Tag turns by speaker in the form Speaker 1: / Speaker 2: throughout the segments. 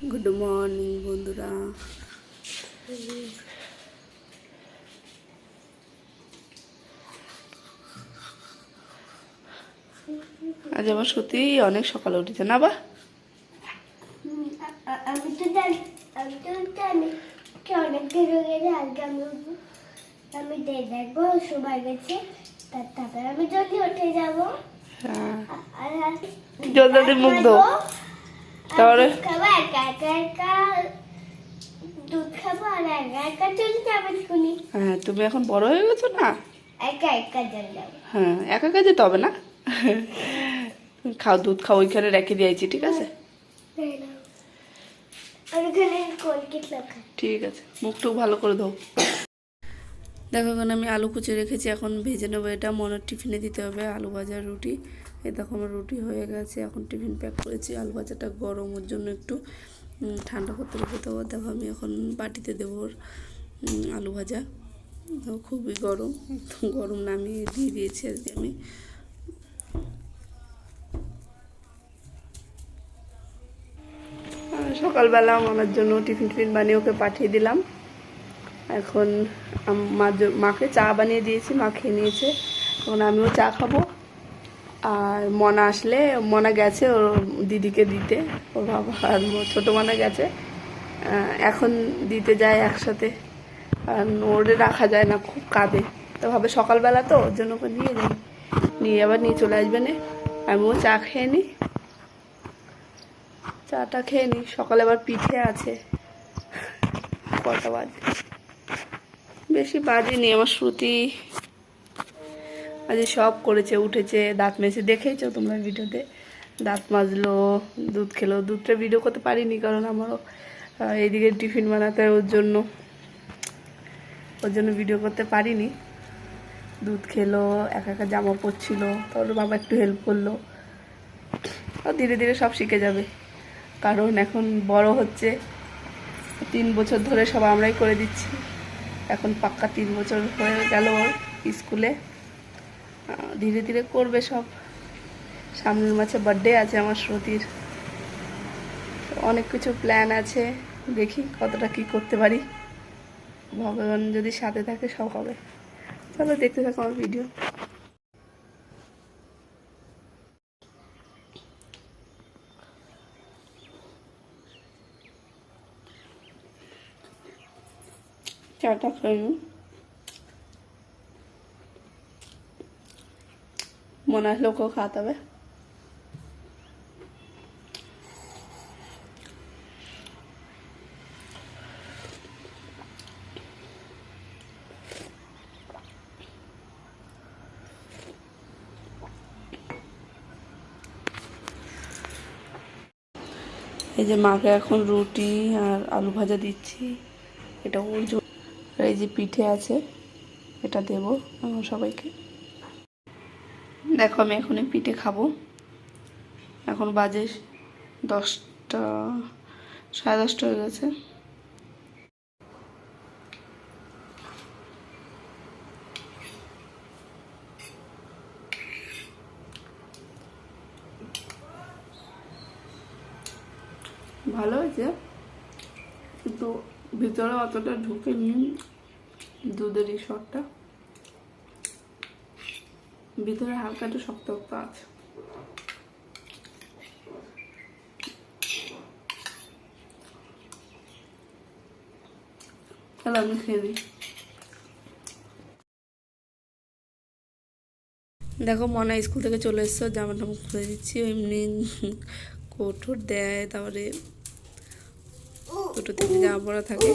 Speaker 1: Good morning বন্ধুরা। আজ আবার সত্যি অনেক সকালে উঠেছে না বা?
Speaker 2: আমি তো জানি আমি তো জানি অনেক হয়ে। গেছে আজকে আমি দেখব সময় গেছে তার তারপরে আমি জলদি উঠে যাব
Speaker 1: হ্যাঁ
Speaker 2: আর
Speaker 1: জলদি মুখ ধো।
Speaker 2: শুনি
Speaker 1: হ্যাঁ তুমি এখন বড় হয়ে গেছো না?
Speaker 2: একা একা চলে
Speaker 1: হ্যাঁ একা কাজে তবে না? খাও দুধ খাও ওইখানে রেখে দিয়েছি ঠিক আছে?
Speaker 2: কোলগেট লেখা
Speaker 1: ঠিক আছে মুখটুক ভালো করে ধো দেখো, এখন আমি আলু কুচে রেখেছি, এখন ভেজে নেব এটা। মনের টিফিনে দিতে হবে আলু ভাজা রুটি। এই দেখো, আমার রুটি হয়ে গেছে। এখন টিফিন প্যাক করেছি। আলু ভাজাটা গরম ওর জন্য একটু ঠান্ডা করতে রেখে দেবো দেখো, আমি এখন বাটিতে দেবো আলু ভাজা। খুবই গরম, একদম গরম নামিয়ে দিয়ে দিয়েছি আজকে আমি। সকালবেলা আমার জন্য টিফিন টিফিন বানিয়ে ওকে পাঠিয়ে দিলাম। এখন মাকে চা বানিয়ে দিয়েছি, মা খেয়ে নিয়েছে। এখন আমিও চা খাব। আর মনা আসলে, মনা গেছে ওর দিদিকে দিতে। ওর বাবা আর ছোটো মনা গেছে। এখন দিতে যায় একসাথে। আর ওরে রাখা যায় না, খুব কাঁদে। তো ভাবে সকালবেলা তো, ওর জন্য ওকে নিয়ে যাই। নিয়ে আবার নিয়ে চলে আসবে না। আমিও চা খেয়ে নিই চাটা খেয়ে নিই সকালে আবার পিঠে আছে। কটা বাজে? বেশি বাজেনি আমার শ্রুতি। আজ সব করেছে, উঠেছে, দাঁত মেজে দেখেইছো তোমরা ভিডিওতে? দাঁত মাজলো, দুধ খেলো। দুধটা ভিডিও করতে পারিনি কারণ আমারও এইদিকে টিফিন বানাতে ওর জন্য ওর জন্য ভিডিও করতে পারিনি। দুধ খেলো, একা একা জামা পরছিল। তারপরে বাবা একটু হেল্প করল। আর ধীরে ধীরে সব শিখে যাবে। কারণ এখন বড় হচ্ছে। তিন বছর ধরে সব আমরাই করে দিচ্ছি। এখন পাক্কা তিন বছর হয়ে গেল স্কুলে। ধীরে ধীরে করবে সব। সামনের মাসে বার্থডে আছে আমার শ্রুতির। অনেক কিছু প্ল্যান আছে। দেখি কতটা কি করতে পারি। ভগবান যদি সাথে থাকে সব হবে। চলো দেখতে থাকো আমার ভিডিও চাটা খেয়ে নিই। মনে আসলে ওকেও খাওয়াতে হবে এই যে মাকে এখন রুটি আর আলু ভাজা দিচ্ছি এটা ওর জন্য আর এই যে পিঠে আছে, এটা দেব সবাইকে। দেখো আমি এখনই পিঠে খাব। এখন বাজে দশটা, সাড়ে দশটা হয়ে গেছে। ভালো হয়েছে? কিন্তু ভিতরে অতটা ঢুকে ঢুকেনি দুধের এই শটটা। ভিতরে হালকা একটু শক্ত শক্ত আছে। তাহলে আমি খেয়ে দেখো, মনে স্কুল থেকে চলে এসছো জামা টামা খুলে দিচ্ছি এমনি কোট দেয়, তারপরে দুটো তিনটে জামা পরা থাকে।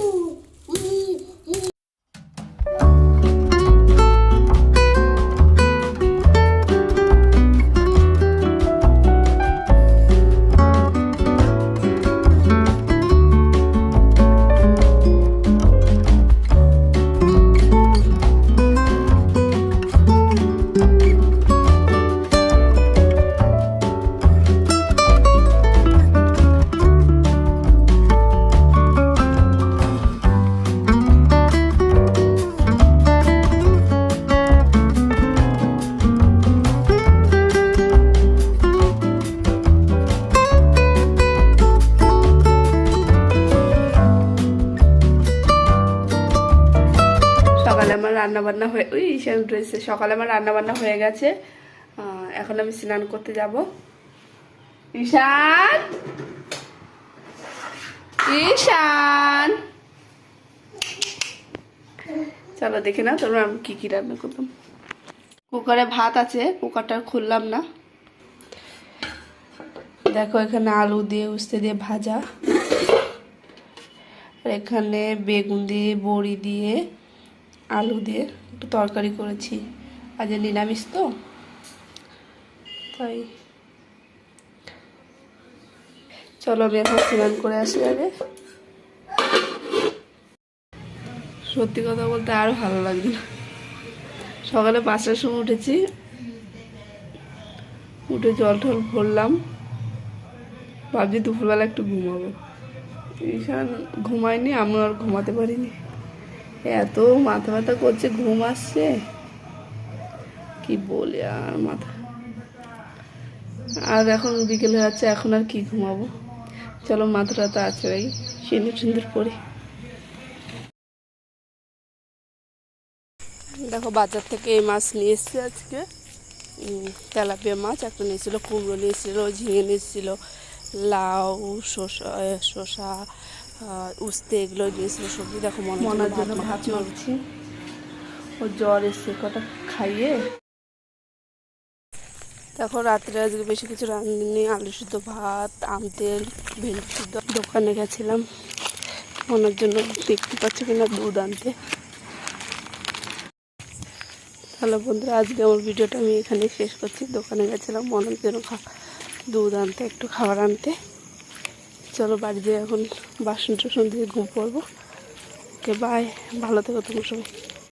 Speaker 1: রান্না বান্না হয়ে ওই ঈশান ড্রেসে সকালে আমার রান্না বান্না হয়ে গেছে। এখন আমি স্নান করতে যাব। ঈশান! ঈশান! চলো দেখে না তোমরা আমি কি কি রান্না করতাম কুকারে ভাত আছে, কুকারটা খুললাম না। দেখো, এখানে আলু দিয়ে, উস্তে দিয়ে ভাজা। আর এখানে বেগুন দিয়ে, বড়ি দিয়ে আলু দিয়ে একটু তরকারি করেছি। আজ নিরামিষ তো, তাই চলো আমি এখন স্নান করে আসি আগে। সত্যি কথা বলতে আর ভালো লাগছে না। সকালে পাঁচটার সময় উঠেছি, উঠে জল টল ভরলাম, ভাবছি দুপুরবেলা একটু ঘুমাবো। ঈশান ঘুমায়নি আমি আর ঘুমাতে পারিনি। এত মাথা ব্যথা করছে, ঘুম আসছে? কি বলি আর মাথা? আর এখন বিকেল হয়ে যাচ্ছে, এখন আর কি ঘুমাবো? চলো মাথাটা তো আছে ভাই, সিঁদুর সিঁদুর পরে। দেখো বাজার থেকে এই মাছ নিয়ে এসছে আজকে। তেলাপিয়া মাছ, একটা নিয়েছিল কুমড়ো নিয়েছিল ঝিঙে নিয়েছিল লাউ, শসা শসা উস্তে এগুলো নিয়েছিল সবজি দেখো মনার জন্য ভাত চলছি ও জ্বর এসছে কটা খাইয়ে? দেখো রাত্রে আজকে বেশি কিছু রান্নি আলু সিদ্ধ ভাত আম তেল ভেন্ডি সিদ্ধ। দোকানে গেছিলাম। মনার জন্য দেখতে পাচ্ছ কিনা দুধ আনতে। তাহলে বন্ধুরা আজকে আমার ভিডিওটা আমি এখানে শেষ করছি। দোকানে গেছিলাম মনের জন্য দুধ আনতে একটু খাবার আনতে। চলো বাড়ি বাড়িতে এখন বাসন টাসন দিয়ে ঘুম পড়ব। ওকে বাই ভালো থেকো তোমার সবাই।